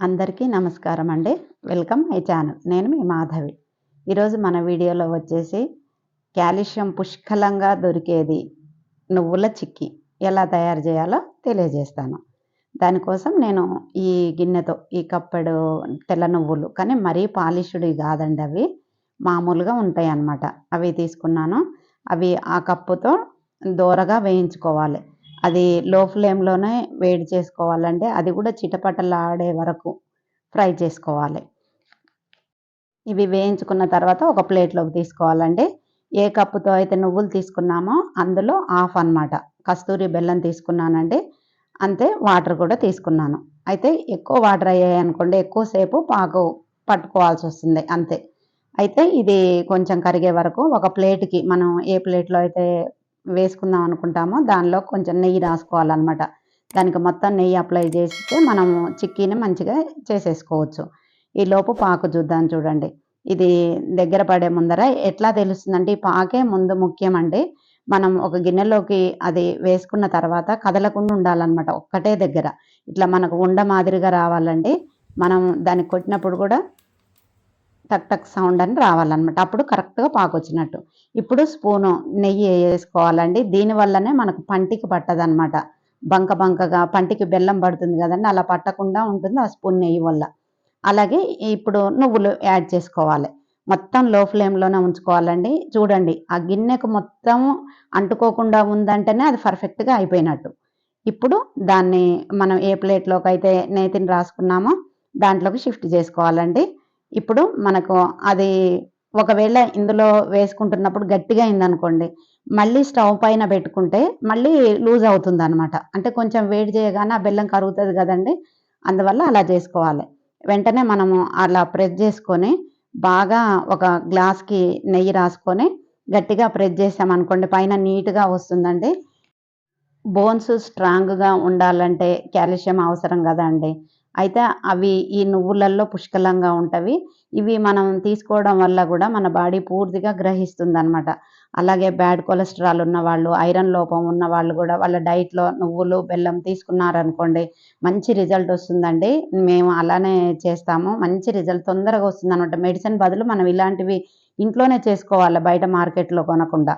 అందరికీ నమస్కారం అండి. Welcome my channel. నేను మీ మాధవి. ఈరోజు మన వీడియోలో వచ్చేసి కాల్షియం పుష్కలంగా దొరికేది నువ్వుల చిక్కి ఎలా తయారు చేయాలో తెలియజేస్తాను. దానికోసం నేను ఈ గిన్నెతో ఈ కప్పెడు తెల్ల నువ్వులు కానీ మరీ పాలిష్డ్ కాదండి అవి. మామూలుగా ఉంటాయి అన్నమాట అవి తీసుకున్నాను. అవి ఆ కప్పుతో దోరగా వేయించుకోవాలి. అది లో ఫ్లేమ్లోనే వేడి చేసుకోవాలంటే అది కూడా చిటపటలాడే వరకు ఫ్రై చేసుకోవాలి. ఇవి వేయించుకున్న తర్వాత ఒక ప్లేట్లోకి తీసుకోవాలండి. ఏ కప్పుతో అయితే నువ్వులు తీసుకున్నామో అందులో హాఫ్ అన్నమాట. కస్తూరి బెల్లం తీసుకున్నానండి. అంతే వాటర్ కూడా తీసుకున్నాను. అయితే ఎక్కువ వాటర్ అయ్యాయి అనుకోండి ఎక్కువసేపు పాకు పట్టుకోవాల్సి వస్తుంది అంతే. అయితే ఇది కొంచెం కరిగే వరకు ఒక ప్లేట్కి మనం ఏ ప్లేట్లో అయితే వేసుకుందాం అనుకుంటామో దానిలో కొంచెం నెయ్యి రాసుకోవాలన్నమాట. దానికి మొత్తం నెయ్యి అప్లై చేస్తే మనం చిక్కీని మంచిగా చేసేసుకోవచ్చు. ఈ లోపు పాకు చూద్దాం చూడండి. ఇది దగ్గర పడే ముందర ఎట్లా తెలుస్తుందంటే ఈ పాకే ముందు ముఖ్యమండి మనం ఒక గిన్నెలోకి అది వేసుకున్న తర్వాత కదలకుండా ఉండాలన్నమాట ఒక్కటే దగ్గర. ఇట్లా మనకు ఉండ మాదిరిగా రావాలండి. మనం దాన్ని కొట్టినప్పుడు కూడా టక్ టక్ సౌండ్ అని రావాలన్నమాట. అప్పుడు కరెక్ట్గా పాకొచ్చినట్టు. ఇప్పుడు స్పూను నెయ్యి వేసుకోవాలండి. దీనివల్లనే మనకు పంటికి పట్టదనమాట బంక బంకగా పంటికి బెల్లం పడుతుంది కదండి అలా పట్టకుండా ఉంటుంది ఆ స్పూన్ నెయ్యి వల్ల. అలాగే ఇప్పుడు నువ్వులు యాడ్ చేసుకోవాలి. మొత్తం లో ఫ్లేమ్లోనే ఉంచుకోవాలండి. చూడండి ఆ గిన్నెకు మొత్తం అంటుకోకుండా ఉందంటేనే అది పర్ఫెక్ట్గా అయిపోయినట్టు. ఇప్పుడు దాన్ని మనం ఏ ప్లేట్లోకి అయితే నేతిని రాసుకున్నామో దాంట్లోకి షిఫ్ట్ చేసుకోవాలండి. ఇప్పుడు మనకు అది ఒకవేళ ఇందులో వేసుకుంటున్నప్పుడు గట్టిగా అయిందనుకోండి మళ్ళీ స్టవ్ పైన పెట్టుకుంటే మళ్ళీ లూజ్ అవుతుంది అనమాట అంటే కొంచెం వేడి చేయగానే ఆ బెల్లం కరుగుతుంది కదండి అందువల్ల అలా చేసుకోవాలి. వెంటనే మనము అలా ప్రెస్ చేసుకొని బాగా ఒక గ్లాస్కి నెయ్యి రాసుకొని గట్టిగా ప్రెస్ చేసామనుకోండి పైన నీట్గా వస్తుందండి. బోన్స్ స్ట్రాంగ్గా ఉండాలంటే కాల్షియం అవసరం కదండి. అయితే అవి ఈ నువ్వులల్లో పుష్కలంగా ఉంటవి. ఇవి మనం తీసుకోవడం వల్ల కూడా మన బాడీ పూర్తిగా గ్రహిస్తుంది అనమాట అలాగే బ్యాడ్ కొలెస్ట్రాల్ ఉన్న వాళ్ళు ఐరన్ లోపం ఉన్న వాళ్ళు కూడా వాళ్ళ డైట్లో నువ్వులు బెల్లం తీసుకున్నారనుకోండి మంచి రిజల్ట్ వస్తుందండి. మేము అలానే చేస్తాము. మంచి రిజల్ట్ తొందరగా వస్తుంది అనమాట మెడిసిన్ బదులు మనం ఇలాంటివి ఇంట్లోనే చేసుకోవాలి బయట మార్కెట్లో కొనకుండా.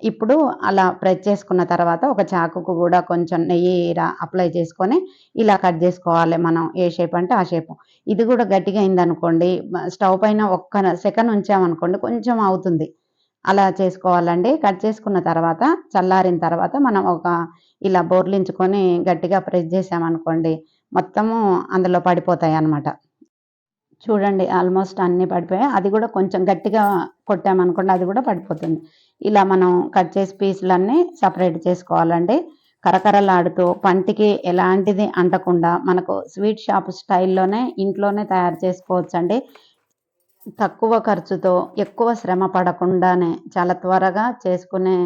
ఇప్పుడు అలా ప్రెస్ చేసుకున్న తర్వాత ఒక చాకుకు కూడా కొంచెం నెయ్యి అప్లై చేసుకొని ఇలా కట్ చేసుకోవాలి మనం. ఏ షేప్ అంటే ఆ షేప్. ఇది కూడా గట్టిగా అయిందనుకోండి స్టవ్ పైన ఒక్క సెకండ్ ఉంచామనుకోండి కొంచెం అవుతుంది. అలా చేసుకోవాలండి. కట్ చేసుకున్న తర్వాత చల్లారిన తర్వాత మనం ఒక ఇలా బోర్లించుకొని గట్టిగా ప్రెస్ చేసామనుకోండి మొత్తము అందులో పడిపోతాయి అన్నమాట చూడండి ఆల్మోస్ట్ అన్నీ పడిపోయాయి. అది కూడా కొంచెం గట్టిగా కొట్టామనుకోండి అది కూడా పడిపోతుంది. ఇలా మనం కట్ చేసి పీసులన్నీ సపరేట్ చేసుకోవాలండి. కరకరలాడుతూ పంటికి ఎలాంటిది అంటకుండా మనకు స్వీట్ షాప్ స్టైల్లోనే ఇంట్లోనే తయారు చేసుకోవచ్చండి. తక్కువ ఖర్చుతో ఎక్కువ శ్రమ పడకుండానే చాలా త్వరగా చేసుకునే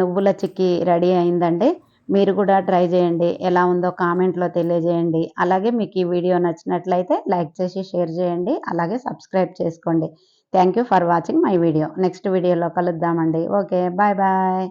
నువ్వుల చిక్కీ రెడీ అయిందండి. మీరు కూడా ట్రై చేయండి. ఎలా ఉందో కామెంట్లో తెలియజేయండి. అలాగే మీకు ఈ వీడియో నచ్చినట్లయితే లైక్ చేసి షేర్ చేయండి. అలాగే సబ్స్క్రైబ్ చేసుకోండి. Thank you for watching my video. Next వీడియోలో కలుద్దామండి. Okay bye bye.